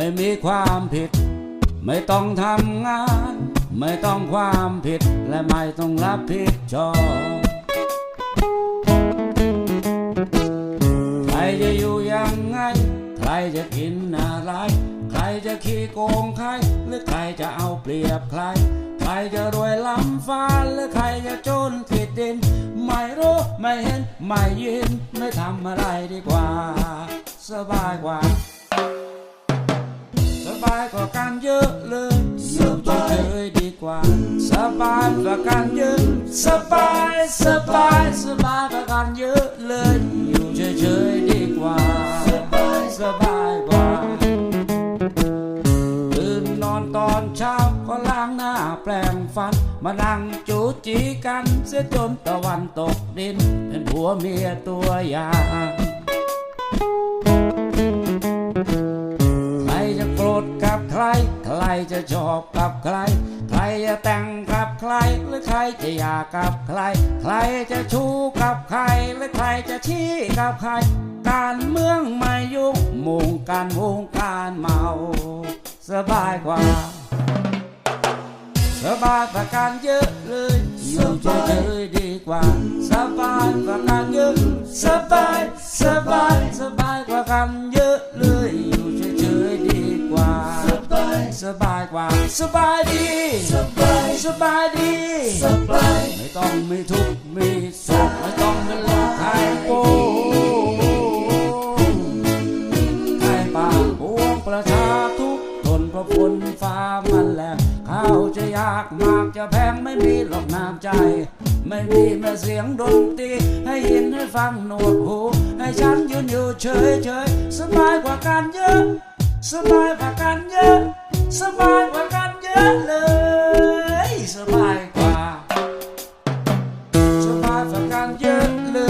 ไม่มีความผิด ไม่ต้องทำงาน ไม่ต้องความผิด และไม่ต้องรับผิดชอบใครจะอยู่ยังไง ใครจะกินอะไร ใครจะขี้โกงใคร หรือใครจะเอาเปรียบใคร ใครจะรวยล้ำฟ้าหรือใครจะจนติดดิน ไม่รู้ไม่เห็น ไม่ยิน ไม่ทำอะไรดีกว่า สบายกว่า กว่ากันเยอะเลยอยู่เฉยๆดีกว่า สบายกว่ากันเยอะ สบายสบายสบายกว่ากันเยอะเลย อยู่เฉยๆดีกว่า สบายสบายกว่าตื่นนอนตอนเช้าก็ล้างหน้าแปลงฟัน มานั่งจูจีกันเสียจนตะวันตกดิน เป็นผัวเมียตัวอย่าง ร ใครจะชอบกับใคร ใครจะแต่งกับใคร หรือใครจะอยากกับใคร ใครจะชู้กับใคร หรือใครจะชี้กับใคร การเมืองไม่ยุ่งมุงการวงการเมา สบายกว่าสบายกว่าการเยอะเลยอยู่เฉยๆดีกว่า สบายกว่าการเยอะ สบาย สบาย สบายกว่ากันเยอะ สบายกว่าสบายดีสบายสบายดีสบายไม่ต้องมีทุกข์มีสุขไม่ต้องเป็นโรคไข้โป้ใครป่าพวงประชาทุกทนเพราะฝนฟ้ามันแรงข้าวจะยากมากจะแพงไม่มีหรอกน้ำใจ ไม่มีแม้เสียงดนตรีให้ยินให้ฟังหนวกหู ให้ฉันยืนอยู่เฉยเฉยๆสบายกว่ากันเยอะ สบายกว่ากันเยอะเลย สบายกว่า สบายกว่ากันเยอะเลย